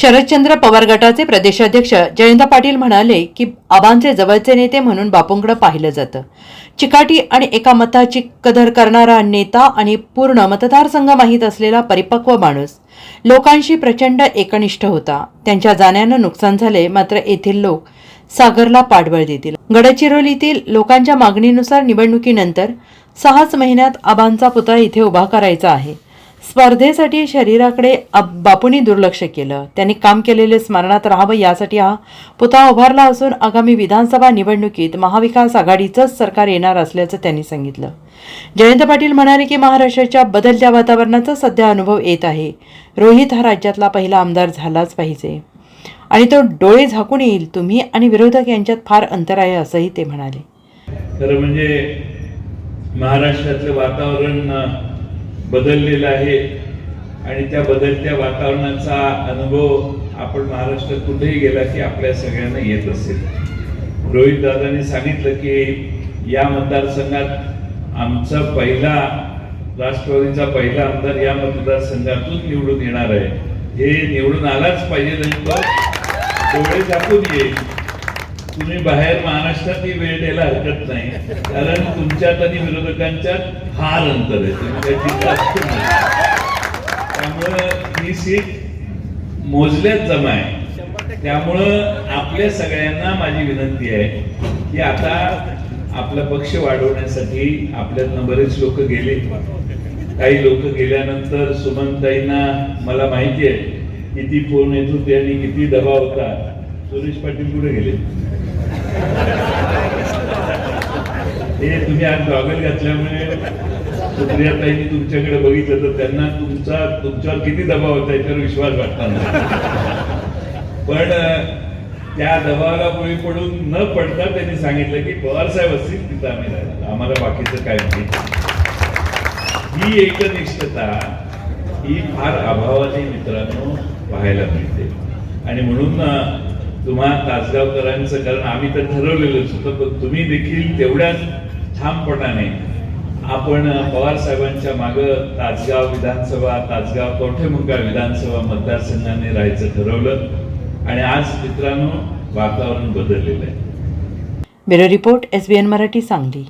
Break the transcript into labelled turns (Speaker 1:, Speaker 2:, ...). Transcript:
Speaker 1: शरदचंद्र पवार गटाचे प्रदेशाध्यक्ष जयंत पाटील म्हणाले की आबांचे जवळचे नेते म्हणून बापूंकडे पाहिलं जातं. चिकाटी आणि एका मताची कदर करणारा नेता आणि पूर्ण मतदारसंघ माहीत असलेला परिपक्व माणूस. लोकांशी प्रचंड एकनिष्ठ होता. त्यांच्या जाण्यानं नुकसान झाले मात्र येथील लोक सागरला पाठबळ देतील. गडचिरोलीतील लोकांच्या मागणीनुसार निवडणुकीनंतर सहाच महिन्यात आबांचा पुतळा इथे उभा करायचा आहे. स्पर्धेसाठी शरीराकडे अब- बापूंनी दुर्लक्ष केलं. त्यांनी काम केलेले स्मरणात राहावं यासाठी हा पुतळा उभारला असून आगामी विधानसभा निवडणुकीत महाविकास आघाडीचंच सरकार येणार असल्याचं त्यांनी सांगितलं. जयंत पाटील म्हणाले की महाराष्ट्राच्या बदलत्या वातावरणाचा सध्या अनुभव येत आहे. रोहित हा राज्यातला पहिला आमदार झालाच पाहिजे. आणि तो डोळे झाकून येईल तुम्ही आणि विरोधक यांच्यात फार अंतर आहे असंही ते म्हणाले.
Speaker 2: खरं म्हणजे महाराष्ट्रातलं वातावरण बदललेलं आहे. आणि त्या बदलत्या वातावरणाचा अनुभव आपण महाराष्ट्रात कुठेही गेला की आपल्या सगळ्यांना येत असेल. रोहित दादांनी सांगितलं की या मतदारसंघात आमचा पहिला राष्ट्रवादीचा पहिला आमदार या मतदारसंघातून निवडून येणार आहे. हे निवडून आलाच पाहिजे आणि तो डोळे झाकून येईल. तुम्ही बाहेर महाराष्ट्रात ही वेळ द्यायला हरकत नाही. कारण तुमच्यात आणि विरोधकांच्यात फार अंतर आहे म्हणजे तुम्ही त्यामुळं ही सीट मोजल्याच जमा आहे त्यामुळं आपल्या सगळ्यांना माझी विनंती आहे की आता आपला पक्ष वाढवण्यासाठी आपल्यातनं बरेच लोक गेले. काही लोक गेल्यानंतर सुमनताईंना मला माहिती आहे किती फोन येत होते आणि किती दबाव होता. सुरेश पाटील कुठे गेले? हे तुम्ही आज गॉगल घातल्यामुळे सुप्रियाताईंनी तुमच्याकडे बघितलं तर त्यांना तुमचा तुमच्यावर किती दबाव होता याच्यावर विश्वास वाटणार पण त्या दबावाला बळी पडून न पडता त्यांनी सांगितलं की पवार साहेब असतील तिथं आम्ही राहिला आम्हाला बाकीचं काय माहिती ही एकनिष्ठता ही फार अभावाने मित्रांनो पाहायला मिळते. आणि म्हणून तुम्हा तासगावकरांचं कारण आम्ही तर ठरवलेलंच होतं पण तुम्ही देखील तेवढ्याच ठामपणाने आपण पवार साहेबांच्या मागं तासगाव विधानसभा तासगाव कवठेमुंगा विधानसभा मतदारसंघाने राहायचं ठरवलं आणि आज मित्रांनो वातावरण बदललेलं आहे.
Speaker 1: Bureau report S B N Marathi Sangli.